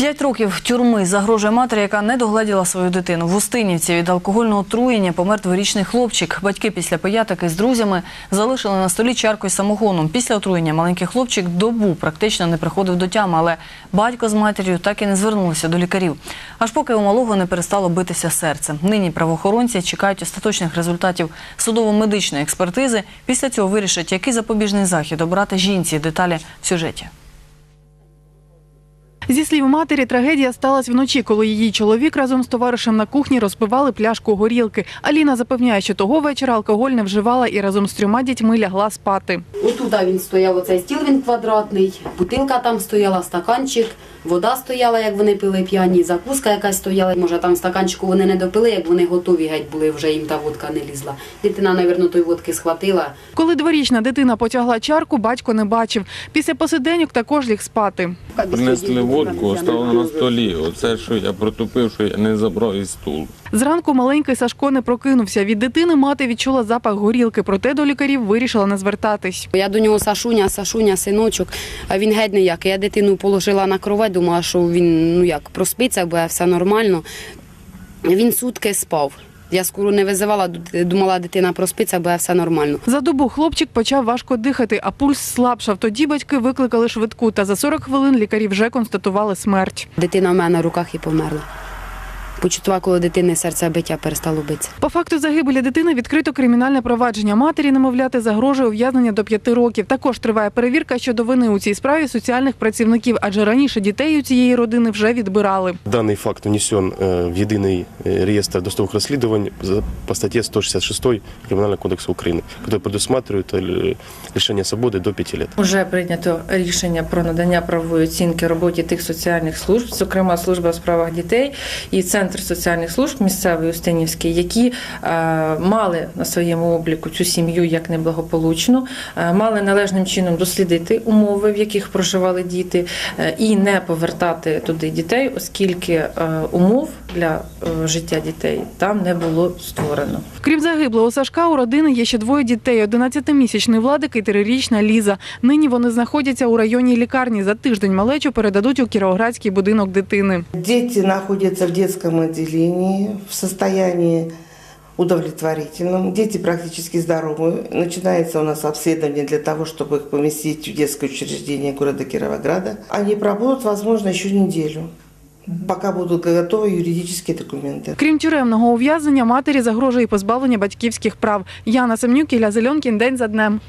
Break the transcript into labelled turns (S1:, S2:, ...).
S1: П'ять років тюрми загрожує матері, яка не догледіла свою дитину. В Устинівці від алкогольного отруєння помер дворічний хлопчик. Батьки після пиятики з друзями залишили на столі чарку із самогоном. Після отруєння маленький хлопчик добу практично не приходив до тями, але батько з матір'ю так і не звернулися до лікарів. Аж поки у малого не перестало битися серце. Нині правоохоронці чекають остаточних результатів судово-медичної експертизи. Після цього вирішать, який запобіжний захід обрати жінці. Деталі в сюжеті.
S2: Зі слів матері, трагедія сталася вночі, коли її чоловік разом з товаришем на кухні розпивали пляшку горілки. Аліна запевняє, що того вечора алкоголь не вживала і разом з трьома дітьми лягла спати.
S3: Отут він стояв, оцей стіл він квадратний, бутилка там стояла, стаканчик, вода стояла, як вони пили п'яні, закуска якась стояла. Може, там стаканчику вони не допили, як вони готові геть були, вже їм та водка не лізла. Дитина, навірно, той водки схватила.
S2: Коли дворічна дитина потягла чарку, батько не бачив. Після посиденьок також ліг спати.
S4: Принесли водку, оставили на столі. Оце, що я протупив, що я не забрав із столу.
S2: Зранку маленький Сашко не прокинувся. Від дитини мати відчула запах горілки, проте до лікарів вирішила не звертатись.
S3: Я до нього Сашуня, Сашуня, синочок, а він геть ніяк. Я дитину положила на кровать, думала, що він ну як проспиться, буде все нормально. Він сутки спав. Я скоро не визивала, думала, дитина проспиться, бо все нормально.
S2: За добу хлопчик почав важко дихати, а пульс слабшав. Тоді батьки викликали швидку, та за 40 хвилин лікарі вже констатували смерть.
S3: Дитина в мене на руках і померла. Почуття, коли дитини серце биття перестало битися.
S2: По факту загибелі дитини відкрито кримінальне провадження. Матері немовляти загрожує ув'язнення до п'яти років. Також триває перевірка щодо вини у цій справі соціальних працівників, адже раніше дітей у цієї родини вже відбирали.
S5: Даний факт внесен е, в єдиний е, реєстр досудових розслідувань за- по статті 166 Кримінального кодексу України, який предусматриває е, лишення свободи до 5 років.
S6: Уже прийнято рішення про надання правової оцінки роботі тих соціальних служб, зокрема служба у справах дітей і центр соціальних служб місцевий Устинівський, які е, мали на своєму обліку цю сім'ю як неблагополучну, е, мали належним чином дослідити умови, в яких проживали діти, е, і не повертати туди дітей, оскільки умов для життя дітей там не було створено.
S2: Крім загиблого Сашка, у родини є ще двоє дітей: 11-місячний Владик і 3-річна Ліза. Нині вони знаходяться у районній лікарні. За тиждень малечу передадуть у Кіровоградський будинок дитини.
S7: Дети находятся в детском отделении в состоянии удовлетворительном. Дети практически здоровы. Начинается у нас обследование для того, чтобы их поместить в детское учреждение города Кировограда. Они пробудут, возможно, еще неделю, пока будут готовы юридические документы.
S2: Крім тюремного ув'язнення, матері загрожує і позбавлення батьківських прав. Яна Семнюк, Ілля Зеленкін, день за днем.